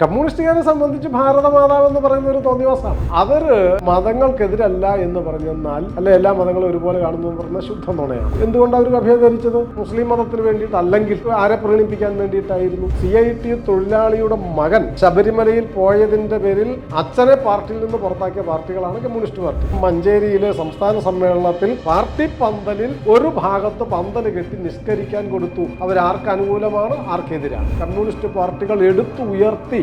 കമ്മ്യൂണിസ്റ്റുകാരെ സംബന്ധിച്ച് ഭാരതമാതാവ് എന്ന് പറയുന്ന ഒരു തോന്നിവാസമാണ്. അവർ മതങ്ങൾക്കെതിരല്ല എന്ന് പറഞ്ഞെന്നാൽ അല്ലെ എല്ലാ മതങ്ങളും ഒരുപോലെ കാണുന്നു എന്ന് പറഞ്ഞ ശുദ്ധ നുണയാണ്. എന്തുകൊണ്ട് അവർ അഭ്യതരിച്ചത് മുസ്ലിം മതത്തിന് വേണ്ടിയിട്ട് അല്ലെങ്കിൽ ആരെ പ്രീണിപ്പിക്കാൻ വേണ്ടിയിട്ടായിരുന്നു? സി ഐ ടി തൊഴിലാളിയുടെ മകൻ ശബരിമലയിൽ പോയതിന്റെ പേരിൽ അച്ഛനെ പാർട്ടിയിൽ നിന്ന് പുറത്താക്കിയ പാർട്ടികളാണ് കമ്മ്യൂണിസ്റ്റ് പാർട്ടി. മഞ്ചേരിയിലെ സംസ്ഥാന സമ്മേളനത്തിൽ പാർട്ടി പന്തലിൽ ഒരു ഭാഗത്ത് പന്തൽ കെട്ടി നിഷ്കരിക്കാൻ കൊടുത്തു. അവരാർക്ക് അനുകൂലമാണ് ആർക്കെതിരാണ്. കമ്മ്യൂണിസ്റ്റ് പാർട്ടികൾ എടുത്തു ഉയർത്തി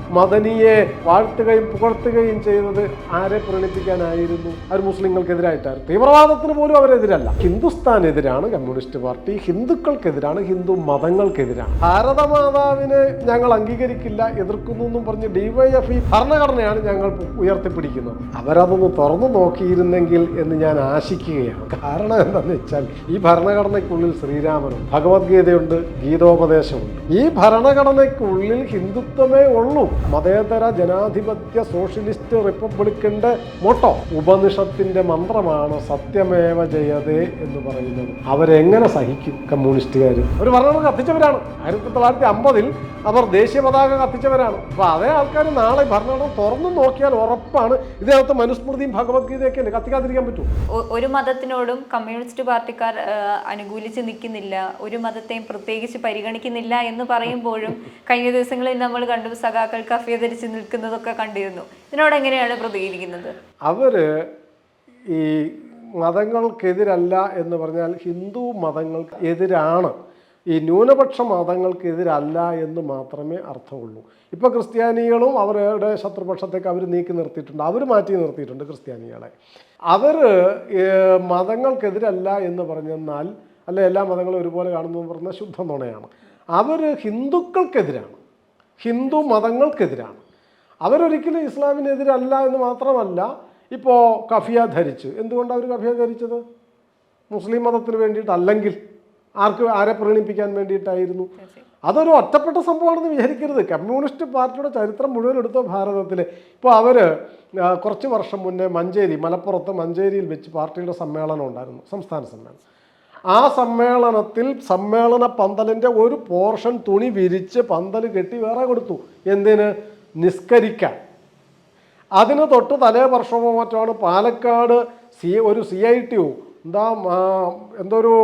മദനിയെ വാഴ്ത്തുകയും പുകഴ്ത്തുകയും ചെയ്തത് ആരെ പ്രകടിപ്പിക്കാനായിരുന്നു അവർ മുസ്ലിങ്ങൾക്കെതിരായിട്ടായിരുന്നു തീവ്രവാദത്തിന് പോലും അവരെതിരല്ല. ഹിന്ദുസ്ഥാനെതിരാണ് കമ്മ്യൂണിസ്റ്റ് പാർട്ടി. ഹിന്ദുക്കൾക്കെതിരാണ് ഹിന്ദു മതങ്ങൾക്കെതിരാണ്. ഭാരതമാതാവിനെ ഞങ്ങൾ അംഗീകരിക്കില്ല എതിർക്കുന്നു എന്നും പറഞ്ഞ് ഡിവൈഎഫ്ഇ ഭരണഘടനയാണ് ഞങ്ങൾ ഉയർത്തിപ്പിടിക്കുന്നത്. അവരതൊന്ന് തുറന്നു നോക്കിയിരുന്നെങ്കിൽ എന്ന് ഞാൻ ആശിക്കുകയാണ്. കാരണം എന്താണെന്ന് വെച്ചാൽ ഈ ഭരണഘടനയ്ക്കുള്ളിൽ ശ്രീരാമനും ഭഗവത്ഗീതയുണ്ട് ഗീതോപദേശമുണ്ട്. ഈ ഭരണഘടനയ്ക്കുള്ളിൽ ഹിന്ദുത്വമേ ഉള്ളൂ. മതേതര ജനാധിപത്യ സോഷ്യലിസ്റ്റ് റിപ്പബ്ലിക്കിന്റെ മോട്ടോ. ഉപനിഷത്തിന്റെ മന്ത്രമാണ് സത്യമേവ ജയതേ എന്ന് പറയുന്നത്. അവരെങ്ങനെ സഹിക്കും കമ്മ്യൂണിസ്റ്റുകാർ അവർ ഭരണഘടന കത്തിച്ചവരാണ്. ആയിരത്തി തൊള്ളായിരത്തി അമ്പതിൽ അവർ ദേശീയ പതാക കത്തിച്ചവരാണ്. അപ്പൊ അതേ ആൾക്കാർ നാളെ ഭരണഘടന തുറന്നു നോക്കിയാൽ ഉറപ്പാണ് ഇതിനകത്ത് മനുസ്മൃതിയും ഭഗവത്ഗീതയൊക്കെ കത്തിക്കാതിരിക്കാൻ പറ്റും? ഒരു മതത്തിനോടും കമ്മ്യൂണിസ്റ്റ് പാർട്ടിക്കാർ അനുകൂലിച്ച് നിൽക്കുന്നില്ല. ഒരു മതത്തെയും പ്രത്യേകിച്ച് പരിഗണിക്കുന്നില്ല എന്ന് പറയുമ്പോഴും കഴിഞ്ഞ ദിവസങ്ങളിൽ നമ്മൾ കണ്ടു സഖാക്കൾ കഫേ ധരിച്ച് നിൽക്കുന്നതൊക്കെ കണ്ടിരുന്നു. ഇതിനോട് എങ്ങനെയാണ് പ്രതികരിക്കുന്നത്? അവർ ഈ മതങ്ങൾക്കെതിരല്ല എന്ന് പറഞ്ഞാൽ ഹിന്ദു മതങ്ങൾക്ക് എതിരാണ്. ഈ ന്യൂനപക്ഷ മതങ്ങൾക്കെതിരല്ല എന്ന് മാത്രമേ അർത്ഥമുള്ളൂ. ഇപ്പോൾ ക്രിസ്ത്യാനികളും അവരുടെ ശത്രുപക്ഷത്തേക്ക് അവർ നീക്കി നിർത്തിയിട്ടുണ്ട്. അവർ മാറ്റി നിർത്തിയിട്ടുണ്ട് ക്രിസ്ത്യാനികളെ. അവർ മതങ്ങൾക്കെതിരല്ല എന്ന് പറഞ്ഞെന്നാൽ അല്ല എല്ലാ മതങ്ങളും ഒരുപോലെ കാണുന്നു എന്ന് പറഞ്ഞാൽ ശുദ്ധ നുണയാണ്. അവർ ഹിന്ദുക്കൾക്കെതിരാണ്. ഹിന്ദു മതങ്ങൾക്കെതിരാണ്. അവരൊരിക്കലും ഇസ്ലാമിനെതിരല്ല എന്ന് മാത്രമല്ല ഇപ്പോൾ കഫിയ ധരിച്ചു. എന്തുകൊണ്ടാണ് അവർ കഫിയ ധരിച്ചത്? മുസ്ലിം മതത്തിന് വേണ്ടിയിട്ടല്ലെങ്കിൽ ആർക്ക് ആരെ പ്രീണിപ്പിക്കാൻ വേണ്ടിയിട്ടായിരുന്നു? അതൊരു ഒറ്റപ്പെട്ട സംഭവമാണെന്ന് വിചാരിക്കരുത്. കമ്മ്യൂണിസ്റ്റ് പാർട്ടിയുടെ ചരിത്രം മുഴുവൻ എടുത്ത ഭാരതത്തിൽ ഇപ്പോൾ അവർ കുറച്ച് വർഷം മുന്നേ മഞ്ചേരി മലപ്പുറത്ത് മഞ്ചേരിയിൽ വെച്ച് പാർട്ടിയുടെ സമ്മേളനം ഉണ്ടായിരുന്നു സംസ്ഥാന സമ്മേളനം. ആ സമ്മേളനത്തിൽ സമ്മേളന പന്തലിന്റെ ഒരു പോർഷൻ തുണി വിരിച്ച് പന്തൽ കെട്ടി വേറെ കൊടുത്തു. എന്തിന്? നിസ്കരിക്കാൻ. അതിന് തൊട്ട് തലേ വർഷമോ മറ്റാണ് പാലക്കാട് സി ഒരു സി ഐ ടി ഒ എന്താ എന്തൊരു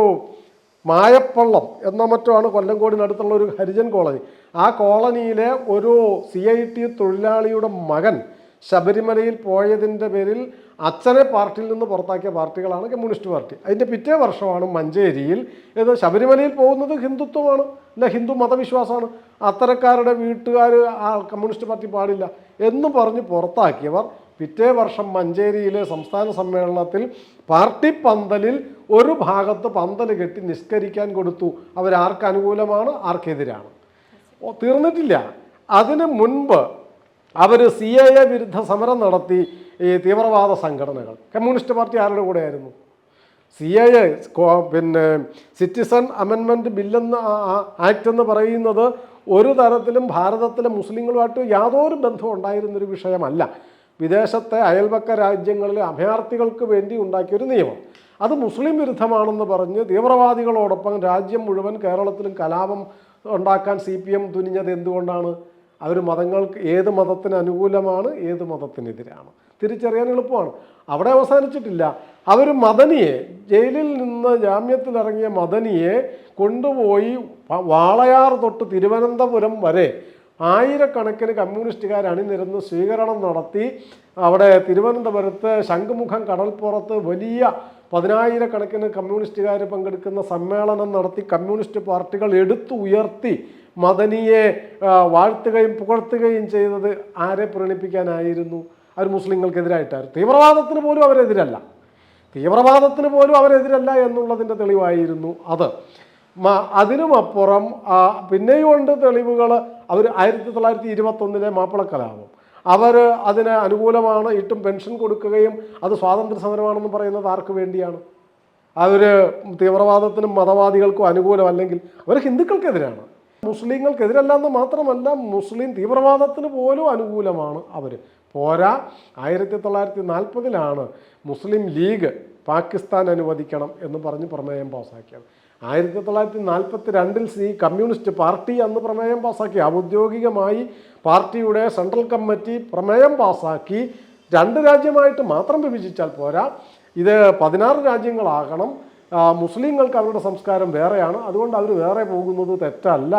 മായപ്പള്ളം എന്ന മറ്റുമാണ് കൊല്ലംകോടിനടുത്തുള്ള ഒരു ഹരിജൻ കോളനി. ആ കോളനിയിലെ ഒരു സി ഐ ടി തൊഴിലാളിയുടെ മകൻ ശബരിമലയിൽ പോയതിന്റെ പേരിൽ അച്ഛനെ പാർട്ടിയിൽ നിന്ന് പുറത്താക്കിയ പാർട്ടികളാണ് കമ്മ്യൂണിസ്റ്റ് പാർട്ടി. അതിന്റെ പിറ്റേ വർഷമാണ് മഞ്ചേരിയിൽ ഇത് ശബരിമലയിൽ പോകുന്നത് ഹിന്ദുത്വമാണ് അല്ല ഹിന്ദു മതവിശ്വാസമാണ്. അത്തരക്കാരുടെ വീട്ടുകാർ ആ കമ്മ്യൂണിസ്റ്റ് പാർട്ടി പാടില്ല എന്ന് പറഞ്ഞ് പുറത്താക്കിയവർ പിറ്റേ വർഷം മഞ്ചേരിയിലെ സംസ്ഥാന സമ്മേളനത്തിൽ പാർട്ടി പന്തലിൽ ഒരു ഭാഗത്ത് പന്തൽ കെട്ടി നിഷ്കരിക്കാൻ കൊടുത്തു. അവരാർക്ക് അനുകൂലമാണ് ആർക്കെതിരാണ്. തീർന്നിട്ടില്ല. അതിന് മുൻപ് അവർ സി എ എ വിരുദ്ധ സമരം നടത്തി ഈ തീവ്രവാദ സംഘടനകൾ. കമ്മ്യൂണിസ്റ്റ് പാർട്ടി ആരുടെ കൂടെയായിരുന്നു? സി എ എ പിന്നെ സിറ്റിസൺ അമെൻമെന്റ് ബില്ലെന്ന് ആക്ട് എന്ന് പറയുന്നത് ഒരു തരത്തിലും ഭാരതത്തിലെ മുസ്ലിങ്ങളുമായിട്ട് യാതൊരു ബന്ധവും ഉണ്ടായിരുന്നൊരു വിഷയമല്ല. വിദേശത്തെ അയൽപക്ക രാജ്യങ്ങളിലെ അഭയാർത്ഥികൾക്ക് വേണ്ടി ഉണ്ടാക്കിയൊരു നിയമം. അത് മുസ്ലിം വിരുദ്ധമാണെന്ന് പറഞ്ഞ് തീവ്രവാദികളോടൊപ്പം രാജ്യം മുഴുവൻ കേരളത്തിലും കലാപം ഉണ്ടാക്കാൻ സി പി എം തുനിഞ്ഞത് എന്തുകൊണ്ടാണ്? അവർ മതങ്ങൾക്ക് ഏത് മതത്തിന് അനുകൂലമാണ് ഏത് മതത്തിനെതിരാണ്. തിരിച്ചറിയാൻ എളുപ്പമാണ്. അവിടെ അവസാനിച്ചിട്ടില്ല. അവർ മദനിയെ ജയിലിൽ നിന്ന് ജാമ്യത്തിലിറങ്ങിയ മദനിയെ കൊണ്ടുപോയി വാളയാർ തൊട്ട് തിരുവനന്തപുരം വരെ ആയിരക്കണക്കിന് കമ്മ്യൂണിസ്റ്റുകാർ അണിനിരന്ന് സ്വീകരണം നടത്തി. അവിടെ തിരുവനന്തപുരത്ത് ശംഖുമുഖം കടൽപ്പുറത്ത് വലിയ പതിനായിരക്കണക്കിന് കമ്മ്യൂണിസ്റ്റുകാർ പങ്കെടുക്കുന്ന സമ്മേളനം നടത്തി. കമ്മ്യൂണിസ്റ്റ് പാർട്ടികൾ എടുത്തു ഉയർത്തി മദനിയെ വാഴ്ത്തുകയും പുകഴ്ത്തുകയും ചെയ്തത് ആരെ പ്രണിപ്പിക്കാനായിരുന്നു അവർ മുസ്ലിങ്ങൾക്കെതിരായിട്ടായിരുന്നു തീവ്രവാദത്തിന് പോലും അവരെതിരല്ല. തീവ്രവാദത്തിന് പോലും അവരെതിരല്ല എന്നുള്ളതിന്റെ തെളിവായിരുന്നു അത്. അതിനുമപ്പുറം പിന്നെയും ഉണ്ട് തെളിവുകൾ അവർ ആയിരത്തി തൊള്ളായിരത്തി ഇരുപത്തൊന്നിലെ മാപ്പിള അവർ അതിന് അനുകൂലമാണ് ഇട്ടും പെൻഷൻ കൊടുക്കുകയും അത് സ്വാതന്ത്ര്യ സമരമാണെന്ന് പറയുന്നത് ആർക്ക് വേണ്ടിയാണ്? അവർ തീവ്രവാദത്തിനും മതവാദികൾക്കും അനുകൂലമല്ലെങ്കിൽ അവർ ഹിന്ദുക്കൾക്കെതിരാണ്. മുസ്ലിങ്ങൾക്കെതിരല്ല എന്ന് മാത്രമല്ല മുസ്ലിം തീവ്രവാദത്തിന് പോലും അനുകൂലമാണ് അവർ പോരാ ആയിരത്തി തൊള്ളായിരത്തി നാൽപ്പതിലാണ് മുസ്ലിം ലീഗ് പാകിസ്ഥാൻ അനുവദിക്കണം എന്ന് പറഞ്ഞ് പ്രമേയം പാസ്സാക്കിയത് ആയിരത്തി തൊള്ളായിരത്തി നാൽപ്പത്തി രണ്ടിൽ സി കമ്മ്യൂണിസ്റ്റ് പാർട്ടി അന്ന് പ്രമേയം പാസ്സാക്കി ഔദ്യോഗികമായി പാർട്ടിയുടെ സെൻട്രൽ കമ്മിറ്റി പ്രമേയം പാസ്സാക്കി രണ്ട് രാജ്യമായിട്ട് മാത്രം വിഭജിച്ചാൽ പോരാ. ഇത് പതിനാറ് രാജ്യങ്ങളാകണം. മുസ്ലിങ്ങൾക്ക് അവരുടെ സംസ്കാരം വേറെയാണ്. അതുകൊണ്ട് അവർ വേറെ പോകുന്നത് തെറ്റല്ല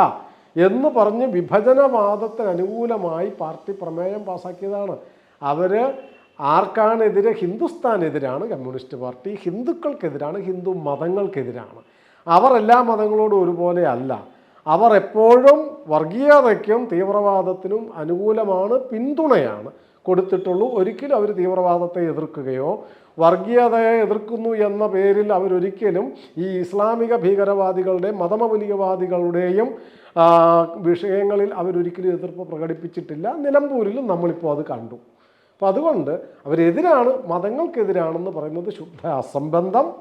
എന്ന് പറഞ്ഞ് വിഭജനവാദത്തിന് അനുകൂലമായി പാർട്ടി പ്രമേയം പാസ്സാക്കിയതാണ് അവർ ആർക്കാണെതിരെ? ഹിന്ദുസ്ഥാനെതിരാണ് കമ്മ്യൂണിസ്റ്റ് പാർട്ടി. ഹിന്ദുക്കൾക്കെതിരാണ് ഹിന്ദു മതങ്ങൾക്കെതിരാണ്. അവർ എല്ലാ മതങ്ങളോടും ഒരുപോലെ അല്ല. അവർ എപ്പോഴും വർഗീയതയ്ക്കും തീവ്രവാദത്തിനും അനുകൂലമാണ് പിന്തുണയാണ്. കൊടുത്തിട്ടുള്ളൂ. ഒരിക്കലും അവർ തീവ്രവാദത്തെ എതിർക്കുകയോ വർഗീയതയെ എതിർക്കുന്നു എന്ന പേരിൽ അവരൊരിക്കലും ഈ ഇസ്ലാമിക ഭീകരവാദികളുടെ മതമൗലികവാദികളുടെയും വിഷയങ്ങളിൽ അവരൊരിക്കലും എതിർപ്പ് പ്രകടിപ്പിച്ചിട്ടില്ല. നിലമ്പൂരിലും നമ്മളിപ്പോൾ അത് കണ്ടു. അപ്പം അതുകൊണ്ട് അവരെതിരാണ് മതങ്ങൾക്കെതിരാണെന്ന് പറയുന്നത് ശുദ്ധ അസംബന്ധം.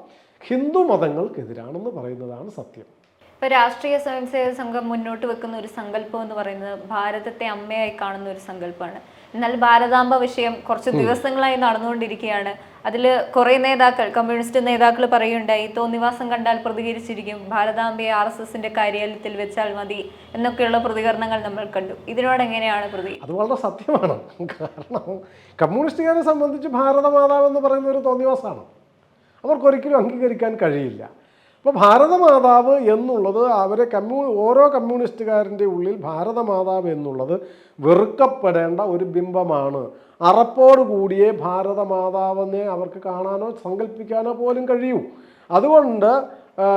ഹിന്ദു മതങ്ങൾക്കെതിരാണെന്ന് പറയുന്നതാണ് സത്യം. ഇപ്പൊ രാഷ്ട്രീയ സ്വയംസേവക സംഘം മുന്നോട്ട് വെക്കുന്ന ഒരു സങ്കല്പം എന്ന് പറയുന്നത് ഭാരതത്തെ അമ്മയായി കാണുന്ന ഒരു സങ്കല്പമാണ് എന്നാൽ ഭാരതാംബ വിഷയം കുറച്ച് ദിവസങ്ങളായി നടന്നുകൊണ്ടിരിക്കുകയാണ്. അതിൽ കുറേ നേതാക്കൾ കമ്മ്യൂണിസ്റ്റ് നേതാക്കൾ പറയുണ്ടായി തോന്നിവാസം കണ്ടാൽ പ്രതികരിച്ചിരിക്കും ഭാരതാംബയെ ആർ എസ് എസിന്റെ കാര്യാലയത്തിൽ വെച്ചാൽ മതി എന്നൊക്കെയുള്ള പ്രതികരണങ്ങൾ നമ്മൾ കണ്ടു. ഇതിനോട് എങ്ങനെയാണ് പ്രതി? അത് വളരെ സത്യമാണ്. കാരണം കമ്മ്യൂണിസ്റ്റുകാരെ സംബന്ധിച്ച് ഭാരതമാതാവ് എന്ന് പറയുന്ന ഒരു തോന്നിവാസമാണ്. അവർക്കൊരിക്കലും അംഗീകരിക്കാൻ കഴിയില്ല. അപ്പോൾ ഭാരതമാതാവ് എന്നുള്ളത് അവരെ കമ്മ്യൂ ഓരോ കമ്മ്യൂണിസ്റ്റുകാരന്റെ ഉള്ളിൽ ഭാരതമാതാവ് എന്നുള്ളത് വെറുക്കപ്പെടേണ്ട ഒരു ബിംബമാണ്. അറപ്പോട് കൂടിയേ ഭാരതമാതാവെന്നെ അവർക്ക് കാണാനോ സങ്കല്പിക്കാനോ പോലും കഴിയൂ. അതുകൊണ്ട്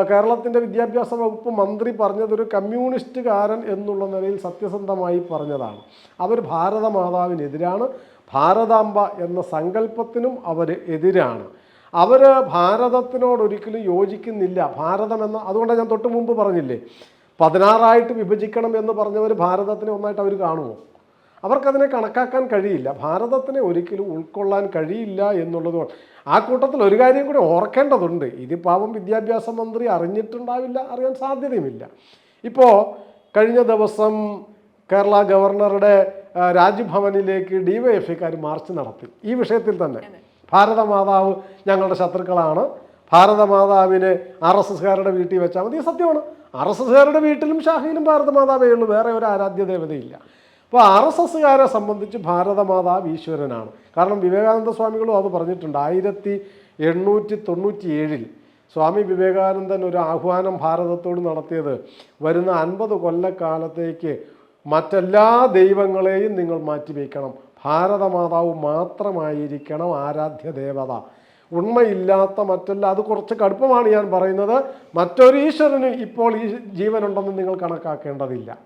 കേരളത്തിന്റെ വിദ്യാഭ്യാസ വകുപ്പ് മന്ത്രി പറഞ്ഞതൊരു കമ്മ്യൂണിസ്റ്റുകാരൻ എന്നുള്ള നിലയിൽ സത്യസന്ധമായി പറഞ്ഞതാണ്. അവർ ഭാരതമാതാവിനെതിരാണ്. ഭാരതാംബ എന്ന സങ്കല്പത്തിനും അവർ എതിരാണ്. അവർ ഭാരതത്തിനോടൊരിക്കലും യോജിക്കുന്നില്ല. ഭാരതം എന്ന അതുകൊണ്ടാണ് ഞാൻ തൊട്ട് മുമ്പ് പറഞ്ഞില്ലേ പതിനാറായിട്ട് വിഭജിക്കണം എന്ന് പറഞ്ഞവർ ഭാരതത്തിനെ ഒന്നായിട്ട് അവർ കാണുമോ? അവർക്കതിനെ കണക്കാക്കാൻ കഴിയില്ല. ഭാരതത്തിനെ ഒരിക്കലും ഉൾക്കൊള്ളാൻ കഴിയില്ല എന്നുള്ളത് ആ കൂട്ടത്തിൽ ഒരു കാര്യം കൂടി ഓർക്കേണ്ടതുണ്ട്. ഇത് പാവം വിദ്യാഭ്യാസ മന്ത്രി അറിഞ്ഞിട്ടുണ്ടാവില്ല അറിയാൻ സാധ്യതയുമില്ല. ഇപ്പോൾ കഴിഞ്ഞ ദിവസം കേരള ഗവർണറുടെ രാജ്ഭവനിലേക്ക് ഡി വൈ എഫ് ഐക്കാർ മാർച്ച് നടത്തി. ഈ വിഷയത്തിൽ തന്നെ. ഭാരതമാതാവ് ഞങ്ങളുടെ ശത്രുക്കളാണ്. ഭാരതമാതാവിനെ ആർ എസ് എസ്കാരുടെ വീട്ടിൽ വെച്ചാൽ മതി. സത്യമാണ്. ആർ എസ് എസ്കാരുടെ വീട്ടിലും ഷാഹിയിലും ഭാരതമാതാവേ ഉള്ളൂ. വേറെ ഒരു ആരാധ്യ ദേവതയില്ല അപ്പോൾ ആർ എസ് എസ്സുകാരെ സംബന്ധിച്ച് ഭാരതമാതാവ് ഈശ്വരനാണ്. കാരണം വിവേകാനന്ദ സ്വാമികളും അത് പറഞ്ഞിട്ടുണ്ട്. ആയിരത്തി എണ്ണൂറ്റി തൊണ്ണൂറ്റി ഏഴിൽ സ്വാമി വിവേകാനന്ദൻ ഒരു ആഹ്വാനം ഭാരതത്തോട് നടത്തിയത് വരുന്ന അൻപത് കൊല്ലക്കാലത്തേക്ക് മറ്റെല്ലാ ദൈവങ്ങളെയും നിങ്ങൾ മാറ്റിവെക്കണം. ഭാരതമാതാവ് മാത്രമായിരിക്കണം ആരാധ്യ ദേവത ഉണ്മയില്ലാത്ത മറ്റല്ല അത് കുറച്ച് കടുപ്പമാണ് ഞാൻ പറയുന്നത്. മറ്റൊരു ഈശ്വരന് ഇപ്പോൾ ഈ ജീവനുണ്ടെന്ന് നിങ്ങൾ കണക്കാക്കേണ്ടതില്ല.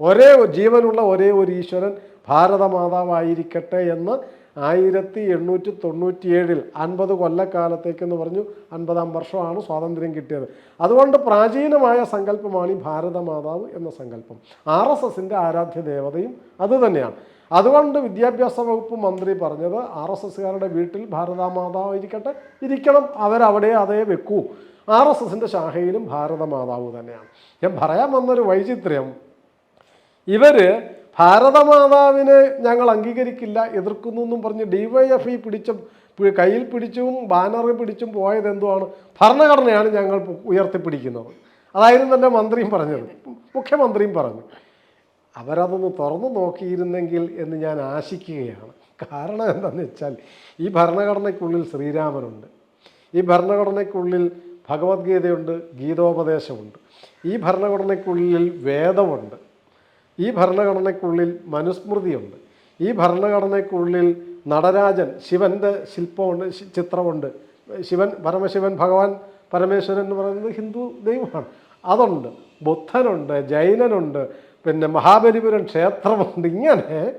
ഒരേ ജീവനുള്ള ഒരേ ഒരു ഈശ്വരൻ ഭാരതമാതാവായിരിക്കട്ടെ എന്ന് ആയിരത്തി എണ്ണൂറ്റി തൊണ്ണൂറ്റിയേഴിൽ അൻപത് കൊല്ലക്കാലത്തേക്കെന്ന് പറഞ്ഞു അൻപതാം വർഷമാണ് സ്വാതന്ത്ര്യം കിട്ടിയത്. അതുകൊണ്ട് പ്രാചീനമായ സങ്കല്പമാണ് ഈ ഭാരതമാതാവ് എന്ന സങ്കല്പം. ആർ എസ് എസിന്റെ ആരാധ്യ ദേവതയും അതുതന്നെയാണ് അതുകൊണ്ട് വിദ്യാഭ്യാസ വകുപ്പ് മന്ത്രി പറഞ്ഞത് ആർ എസ് എസ്സുകാരുടെ വീട്ടിൽ ഭാരതമാതാവ് ഇരിക്കട്ടെ. ഇരിക്കണം. അവരവിടെ അതേ വെക്കൂ. ആർ എസ് എസിന്റെ ശാഖയിലും ഭാരതമാതാവ് തന്നെയാണ്. ഞാൻ പറയാൻ വന്നൊരു വൈചിത്ര്യം. ഇവർ ഭാരതമാതാവിനെ ഞങ്ങൾ അംഗീകരിക്കില്ല എതിർക്കുന്നു എന്നും പറഞ്ഞ് ഡിവൈഎഫ്ഇ പിടിച്ചും കയ്യിൽ പിടിച്ചും ബാനറിൽ പിടിച്ചും പോയത് എന്തുവാണ്? ഭരണഘടനയാണ് ഞങ്ങൾ ഉയർത്തിപ്പിടിക്കുന്നത്. അതായിരുന്നു തന്നെ മന്ത്രിയും പറഞ്ഞത്. മുഖ്യമന്ത്രിയും പറഞ്ഞു. അവരതൊന്ന് തുറന്നു നോക്കിയിരുന്നെങ്കിൽ എന്ന് ഞാൻ ആശിക്കുകയാണ്. കാരണം എന്താണെന്ന് വെച്ചാൽ ഈ ഭരണഘടനയ്ക്കുള്ളിൽ ശ്രീരാമനുണ്ട്. ഈ ഭരണഘടനയ്ക്കുള്ളിൽ ഭഗവത്ഗീതയുണ്ട് ഗീതോപദേശമുണ്ട്. ഈ ഭരണഘടനയ്ക്കുള്ളിൽ വേദമുണ്ട്. ഈ ഭരണഘടനയ്ക്കുള്ളിൽ മനുസ്മൃതിയുണ്ട്. ഈ ഭരണഘടനയ്ക്കുള്ളിൽ നടരാജൻ ശിവന്റെ ശില്പമുണ്ട് ചിത്രമുണ്ട്. ശിവൻ പരമശിവൻ ഭഗവാൻ പരമേശ്വരൻ എന്ന് പറയുന്നത് ഹിന്ദു ദൈവമാണ്. അതുണ്ട്. ബുദ്ധനുണ്ട് ജൈനനുണ്ട് പിന്നെ മഹാബലിപുരം ക്ഷേത്രമുണ്ട്. ഇങ്ങനെ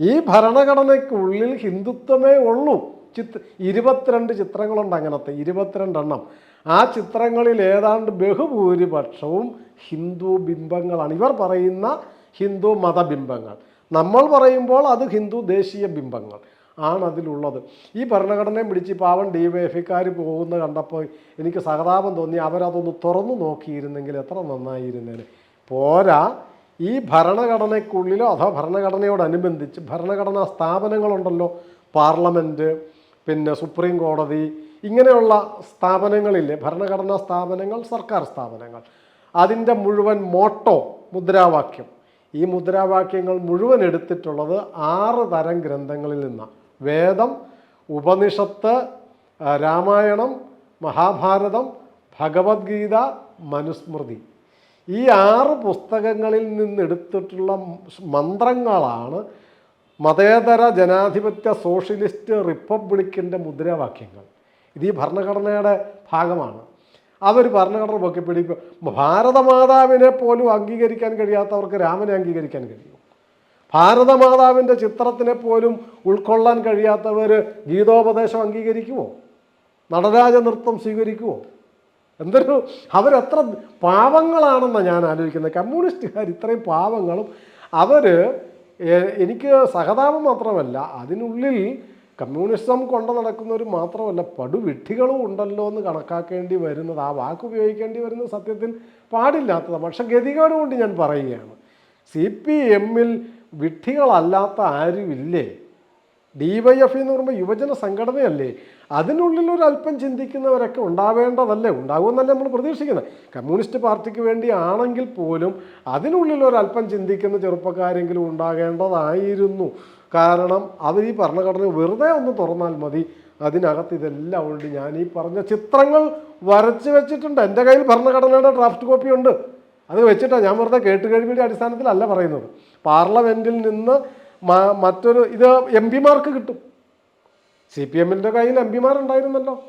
ഈ ഭരണഘടനയ്ക്കുള്ളിൽ ഹിന്ദുത്വമേ ഉള്ളൂ. ചിത്ര ഇരുപത്തിരണ്ട് ചിത്രങ്ങളുണ്ട് അങ്ങനത്തെ ഇരുപത്തിരണ്ടെണ്ണം. ആ ചിത്രങ്ങളിൽ ഏതാണ്ട് ബഹുഭൂരിപക്ഷവും ഹിന്ദു ബിംബങ്ങളാണ്. ഇവർ പറയുന്ന ഹിന്ദു മതബിംബങ്ങൾ. നമ്മൾ പറയുമ്പോൾ അത് ഹിന്ദു ദേശീയ ബിംബങ്ങൾ ആണ് അതിലുള്ളത്. ഈ ഭരണഘടനയെ പിടിച്ച് ഈ പാവൻ ഡി വൈ എഫിക്കാർ പോകുന്ന കണ്ടപ്പോൾ എനിക്ക് സഹതാപം തോന്നി. അവരതൊന്ന് തുറന്നു നോക്കിയിരുന്നെങ്കിൽ എത്ര നന്നായിരുന്നേനെ. പോരാ ഈ ഭരണഘടനയ്ക്കുള്ളിലോ അഥവാ ഭരണഘടനയോടനുബന്ധിച്ച് ഭരണഘടനാ സ്ഥാപനങ്ങളുണ്ടല്ലോ പാർലമെന്റ് പിന്നെ സുപ്രീം കോടതി ഇങ്ങനെയുള്ള സ്ഥാപനങ്ങളില്ലേ ഭരണഘടനാ സ്ഥാപനങ്ങൾ സർക്കാർ സ്ഥാപനങ്ങൾ. അതിന്റെ മുഴുവൻ മോട്ടോ മുദ്രാവാക്യം. ഈ മുദ്രാവാക്യങ്ങൾ മുഴുവൻ എടുത്തിട്ടുള്ളത് ആറ് തരം ഗ്രന്ഥങ്ങളിൽ നിന്നാണ് വേദം ഉപനിഷത്ത് രാമായണം മഹാഭാരതം ഭഗവത്ഗീത മനുസ്മൃതി. ഈ ആറ് പുസ്തകങ്ങളിൽ നിന്നെടുത്തിട്ടുള്ള മന്ത്രങ്ങളാണ് മതേതര ജനാധിപത്യ സോഷ്യലിസ്റ്റ് റിപ്പബ്ലിക്കിന്റെ മുദ്രാവാക്യങ്ങൾ. ഇത് ഈ ഭരണഘടനയുടെ ഭാഗമാണ്. അവർ ഭരണഘടന പൊക്കി പിടിക്കും ഭാരതമാതാവിനെ പോലും അംഗീകരിക്കാൻ കഴിയാത്തവർക്ക് രാമനെ അംഗീകരിക്കാൻ കഴിയും. ഭാരതമാതാവിന്റെ ചിത്രത്തിനെ പോലും ഉൾക്കൊള്ളാൻ കഴിയാത്തവർ ഗീതോപദേശം അംഗീകരിക്കുമോ? നടരാജ നൃത്തം സ്വീകരിക്കുമോ? എന്തൊരു അവരത്ര പാവങ്ങളാണെന്നാണ് ഞാൻ ആലോചിക്കുന്നത്. കമ്മ്യൂണിസ്റ്റുകാർ ഇത്രയും പാവങ്ങളും അവർ എനിക്ക് സഹതാപം മാത്രമല്ല അതിനുള്ളിൽ കമ്മ്യൂണിസം കൊണ്ട് നടക്കുന്നവർ മാത്രമല്ല പടുവിഡ്ഢികളും ഉണ്ടല്ലോ എന്ന് കണക്കാക്കേണ്ടി വരുന്നത് ആ വാക്ക് ഉപയോഗിക്കേണ്ടി വരുന്നത് സത്യത്തിൽ പാടില്ലാത്തതാണ്. പക്ഷെ ഗതികേട് കൊണ്ട് ഞാൻ പറയുകയാണ്. സി പി എമ്മിൽ വിഡ്ഢികളല്ലാത്ത ആരുമില്ലേ? ഡി വൈ എഫ് എന്ന് പറയുമ്പോൾ യുവജന സംഘടനയല്ലേ? അതിനുള്ളിൽ ഒരു അല്പം ചിന്തിക്കുന്നവരൊക്കെ ഉണ്ടാവേണ്ടതല്ലേ? ഉണ്ടാകുമെന്നല്ലേ നമ്മൾ പ്രതീക്ഷിക്കുന്നത്. കമ്മ്യൂണിസ്റ്റ് പാർട്ടിക്ക് വേണ്ടി ആണെങ്കിൽ പോലും അതിനുള്ളിൽ ഒരു അല്പം ചിന്തിക്കുന്ന ചെറുപ്പക്കാരെങ്കിലും ഉണ്ടാകേണ്ടതായിരുന്നു. കാരണം അവർ ഈ ഭരണഘടന വെറുതെ ഒന്ന് തുറന്നാൽ മതി. അതിനകത്ത് ഇതെല്ലാം ഉണ്ട്. ഞാൻ ഈ പറഞ്ഞ ചിത്രങ്ങൾ വരച്ച് വെച്ചിട്ടുണ്ട്. എന്റെ കയ്യിൽ ഭരണഘടനയുടെ ഡ്രാഫ്റ്റ് കോപ്പി ഉണ്ട്. അത് വെച്ചിട്ടാണ് ഞാൻ വെറുതെ കേട്ടുകഴിവിന്റെ അടിസ്ഥാനത്തിലല്ല പറയുന്നത്. പാർലമെന്റിൽ നിന്ന് മറ്റൊരു ഇത് എം പിമാർക്ക് കിട്ടും. സി പി എമ്മിന്റെ കയ്യിൽ എം പിമാരുണ്ടായിരുന്നല്ലോ.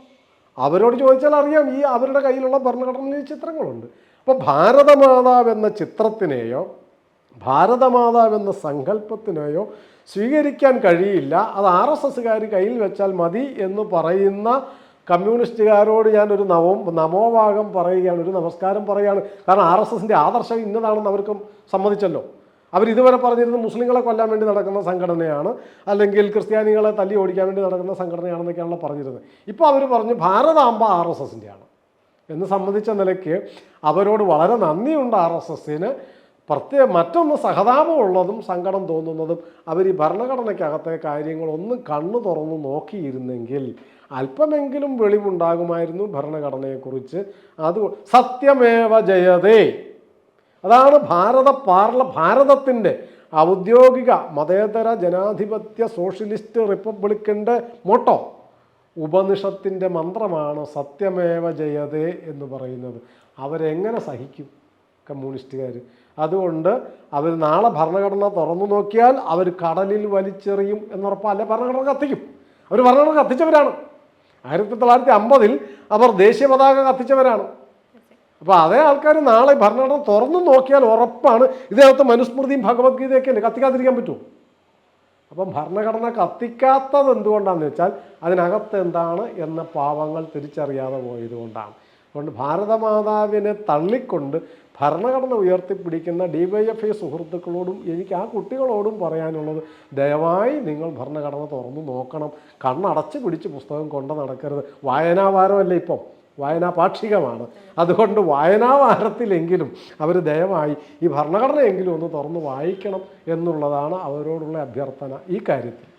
അവരോട് ചോദിച്ചാൽ അറിയാം ഈ അവരുടെ കയ്യിലുള്ള ഭരണഘടനയിൽ ചിത്രങ്ങളുണ്ട്. അപ്പോൾ ഭാരതമാതാവെന്ന ചിത്രത്തിനെയോ ഭാരതമാതാവ് എന്ന സങ്കല്പത്തിനെയോ സ്വീകരിക്കാൻ കഴിയില്ല. അത് ആർ എസ് എസ്സുകാർ കയ്യിൽ വെച്ചാൽ മതി എന്ന് പറയുന്ന കമ്മ്യൂണിസ്റ്റുകാരോട് ഞാനൊരു നവോ നവോഭാഗം പറയുകയാണ് ഒരു നമസ്കാരം പറയുകയാണ്. കാരണം ആർ എസ് എസിന്റെ ആദർശം ഇന്നതാണെന്ന് അവർക്കും സമ്മതിച്ചല്ലോ. അവർ ഇതുവരെ പറഞ്ഞിരുന്നത് മുസ്ലിങ്ങളെ കൊല്ലാൻ വേണ്ടി നടക്കുന്ന സംഘടനയാണ് അല്ലെങ്കിൽ ക്രിസ്ത്യാനികളെ തല്ലി ഓടിക്കാൻ വേണ്ടി നടക്കുന്ന സംഘടനയാണെന്നൊക്കെയാണല്ലോ പറഞ്ഞിരുന്നത്. ഇപ്പോൾ അവർ പറഞ്ഞു ഭാരതാംബ ആർ എസ് എസിന്റെയാണ് എന്ന് സംബന്ധിച്ച നിലയ്ക്ക് അവരോട് വളരെ നന്ദിയുണ്ട് ആർ എസ് എസിന് പ്രത്യേക മറ്റൊന്ന് സഹതാപമുള്ളതും സങ്കടം തോന്നുന്നതും അവർ ഈ ഭരണഘടനയ്ക്കകത്തെ കാര്യങ്ങളൊന്നും കണ്ണു തുറന്ന് നോക്കിയിരുന്നെങ്കിൽ അല്പമെങ്കിലും വെളിവുണ്ടാകുമായിരുന്നു ഭരണഘടനയെക്കുറിച്ച്. അത് സത്യമേവ ജയതേ. അതാണ് ഭാരത പാർല ഭാരതത്തിന്റെ ഔദ്യോഗിക മതേതര ജനാധിപത്യ സോഷ്യലിസ്റ്റ് റിപ്പബ്ലിക്കിന്റെ മോട്ടോ. ഉപനിഷത്തിന്റെ മന്ത്രമാണ് സത്യമേവ ജയതേ എന്ന് പറയുന്നത്. അവരെങ്ങനെ സഹിക്കും കമ്മ്യൂണിസ്റ്റുകാർ? അതുകൊണ്ട് അവർ നാളെ ഭരണഘടന തുറന്നു നോക്കിയാൽ അവർ കടലിൽ വലിച്ചെറിയും എന്നുറപ്പല്ല ഭരണഘടന കത്തിക്കും? അവർ ഭരണഘടന കത്തിച്ചവരാണ്. ആയിരത്തി തൊള്ളായിരത്തി അമ്പതിൽ അവർ ദേശീയ പതാക കത്തിച്ചവരാണ്. അപ്പോൾ അതേ ആൾക്കാർ നാളെ ഭരണഘടന തുറന്നു നോക്കിയാൽ ഉറപ്പാണ് ഇതിനകത്ത് മനുസ്മൃതിയും ഭഗവത്ഗീതയൊക്കെ അല്ലേ കത്തിക്കാതിരിക്കാൻ പറ്റുമോ അപ്പം ഭരണഘടന കത്തിക്കാത്തത് എന്തുകൊണ്ടാണെന്ന് വെച്ചാൽ അതിനകത്ത് എന്താണ് എന്ന പാവങ്ങൾ തിരിച്ചറിയാതെ പോയതുകൊണ്ടാണ് അതുകൊണ്ട് ഭാരതമാതാവിനെ തള്ളിക്കൊണ്ട് ഭരണഘടന ഉയർത്തിപ്പിടിക്കുന്ന ഡി വൈ എഫ് ഐ സുഹൃത്തുക്കളോടും എനിക്ക് ആ കുട്ടികളോടും പറയാനുള്ളത് ദയവായി നിങ്ങൾ ഭരണഘടന തുറന്നു നോക്കണം. കണ്ണടച്ച് പിടിച്ച് പുസ്തകം കൊണ്ട് നടക്കരുത്. വായനാവാരമല്ലേ ഇപ്പം? വായനാ പാക്ഷികമാണ് അതുകൊണ്ട് വായനാവാരത്തിലെങ്കിലും അവർ ദയവായി ഈ ഭരണഘടനയെങ്കിലും ഒന്ന് തുറന്ന് വായിക്കണം എന്നുള്ളതാണ് അവരോടുള്ള അഭ്യർത്ഥന ഈ കാര്യത്തിൽ.